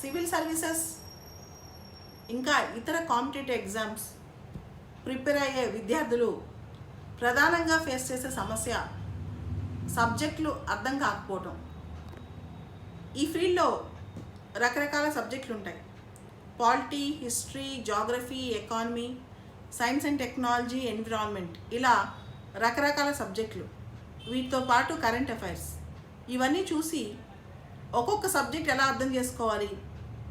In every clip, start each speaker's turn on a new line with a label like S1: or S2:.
S1: Civil services ఇంకా ఇతర competitive exams prepare అయ్యే విద్యార్థులు ప్రధానంగా ఫేస్ చేసే సమస్య సబ్జెక్టులు అర్థం కాకపోవటం. ఈ ఫీల్డ్లో రకరకాల సబ్జెక్టులు ఉంటాయి. Polity history geography economy science and technology environment ఇలా రకరకాల సబ్జెక్టులు. వీటితో పాటు కరెంట్ అఫైర్స్. ఇవన్నీ చూసి ఒక్కొక్క సబ్జెక్ట్ ఎలా అర్థం చేసుకోవాలి?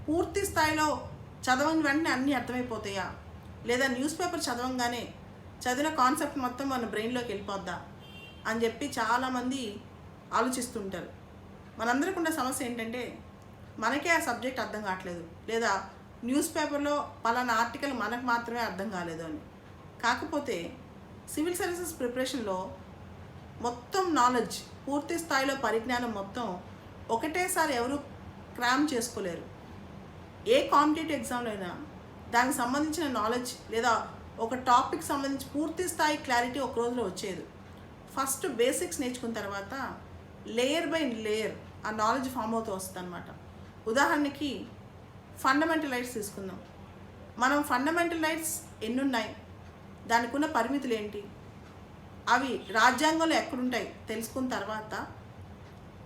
S1: పూర్తి స్థాయిలో చదవని వెంటనే అన్నీ అర్థమైపోతాయా? లేదా న్యూస్ పేపర్ చదవంగానే చదివిన కాన్సెప్ట్ మొత్తం మన బ్రెయిన్లోకి వెళ్ళిపోద్దా? అని చెప్పి చాలామంది ఆలోచిస్తుంటారు. మనందరికి ఉన్న సమస్య ఏంటంటే మనకే ఆ సబ్జెక్ట్ అర్థం కావట్లేదు. లేదా న్యూస్ పేపర్లో పలానా ఆర్టికల్ మనకు మాత్రమే అర్థం కాలేదు అని. కాకపోతే సివిల్ సర్వీసెస్ ప్రిపరేషన్లో మొత్తం నాలెడ్జ్ పూర్తి స్థాయిలో పరిజ్ఞానం మొత్తం ఒకటేసారి ఎవరు క్రామ్ చేసుకోలేరు. ఏ కాంపిటేటివ్ ఎగ్జామ్లో అయినా దానికి సంబంధించిన నాలెడ్జ్ లేదా ఒక టాపిక్ సంబంధించి పూర్తి స్థాయి క్లారిటీ ఒక రోజులో వచ్చేది ఫస్ట్ బేసిక్స్ నేర్చుకున్న తర్వాత లేయర్ బై లేయర్ ఆ నాలెడ్జ్ ఫామ్ అవుతూ వస్తుంది అనమాట ఉదాహరణకి ఫండమెంటల్ రైట్స్ తీసుకుందాం. మనం ఫండమెంటల్ రైట్స్ ఎన్నున్నాయి? దానికి ఉన్న పరిమితులు ఏంటి? అవి రాజ్యాంగంలో ఎక్కడుంటాయి? తెలుసుకున్న తర్వాత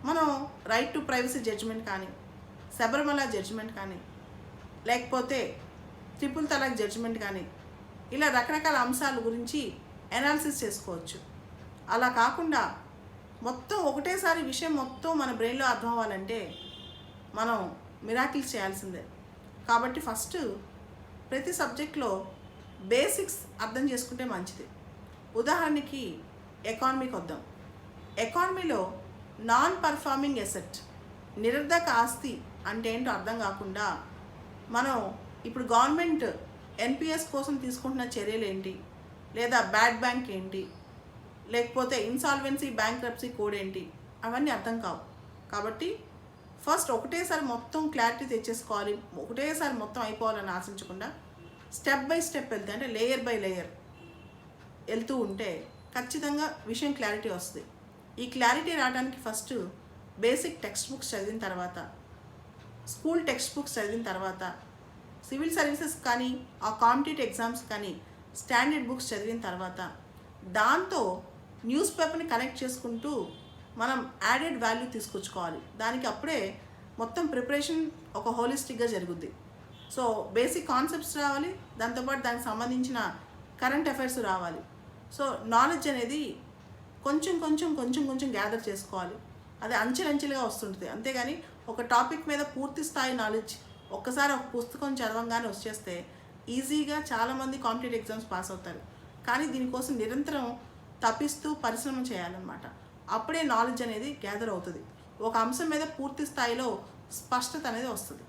S1: మనం రైట్ టు ప్రైవసీ జడ్జిమెంట్ కానీ శబరిమల జడ్జిమెంట్ కానీ లేకపోతే ట్రిపుల్ తలాక్ జడ్జిమెంట్ కానీ ఇలా రకరకాల అంశాల గురించి అనాలిసిస్ చేసుకోవచ్చు. అలా కాకుండా మొత్తం ఒకటేసారి విషయం మొత్తం మన బ్రెయిన్లో అర్థం అవ్వాలంటే మనం మిరాకిల్స్ చేయాల్సిందే. కాబట్టి ఫస్ట్ ప్రతి సబ్జెక్ట్లో బేసిక్స్ అర్థం చేసుకుంటే మంచిది. ఉదాహరణకి ఎకానమీకి వద్దాం ఎకానమీలో నాన్ పర్ఫార్మింగ్ ఎసెట్ నిరర్ధక ఆస్తి అంటే ఏంటో అర్థం కాకుండా మనం ఇప్పుడు గవర్నమెంట్ ఎన్పిఎస్ కోసం తీసుకుంటున్న చర్యలు ఏంటి? లేదా బ్యాడ్ బ్యాంక్ ఏంటి? లేకపోతే ఇన్సాల్వెన్సీ బ్యాంక్రప్సీ కోడ్ ఏంటి? అవన్నీ అర్థం కావు. కాబట్టి ఫస్ట్ ఒకటేసారి మొత్తం క్లారిటీ తెచ్చేసుకోవాలి. ఒకటేసారి మొత్తం అయిపోవాలని ఆశించకుండా స్టెప్ బై స్టెప్ వెళ్తే అంటే లేయర్ బై లేయర్ వెళ్తూ ఉంటే ఖచ్చితంగా విషయం క్లారిటీ వస్తుంది. ఈ క్లారిటీ రావడానికి ఫస్ట్ బేసిక్ టెక్స్ట్ బుక్స్ చదివిన తర్వాత స్కూల్ టెక్స్ట్ బుక్స్ చదివిన తర్వాత సివిల్ సర్వీసెస్ కానీ ఆ కాంపిటేటివ్ ఎగ్జామ్స్ కానీ స్టాండర్డ్ బుక్స్ చదివిన తర్వాత దాంతో న్యూస్ పేపర్ని కనెక్ట్ చేసుకుంటూ మనం యాడెడ్ వాల్యూ తీసుకొచ్చుకోవాలి. దానికి అప్పుడే మొత్తం ప్రిపరేషన్ ఒక హోలిస్టిక్గా జరుగుద్ది. సో బేసిక్ కాన్సెప్ట్స్ రావాలి దాంతోపాటు దానికి సంబంధించిన కరెంట్ అఫైర్స్ రావాలి. సో నాలెడ్జ్ అనేది కొంచెం కొంచెం కొంచెం కొంచెం గ్యాదర్ చేసుకోవాలి. అది అంచెలంచెలుగా వస్తుంటుంది. అంతేగాని ఒక టాపిక్ మీద పూర్తి స్థాయి నాలెడ్జ్ ఒక్కసారి ఒక పుస్తకం చదవంగానే వచ్చేస్తే ఈజీగా చాలామంది కాంపిటేటివ్ ఎగ్జామ్స్ పాస్ అవుతారు. కానీ దీనికోసం నిరంతరం తప్పిస్తూ పరిశ్రమ చేయాలన్నమాట. అప్పుడే నాలెడ్జ్ అనేది గ్యాదర్ అవుతుంది. ఒక అంశం మీద పూర్తి స్థాయిలో స్పష్టత అనేది వస్తుంది.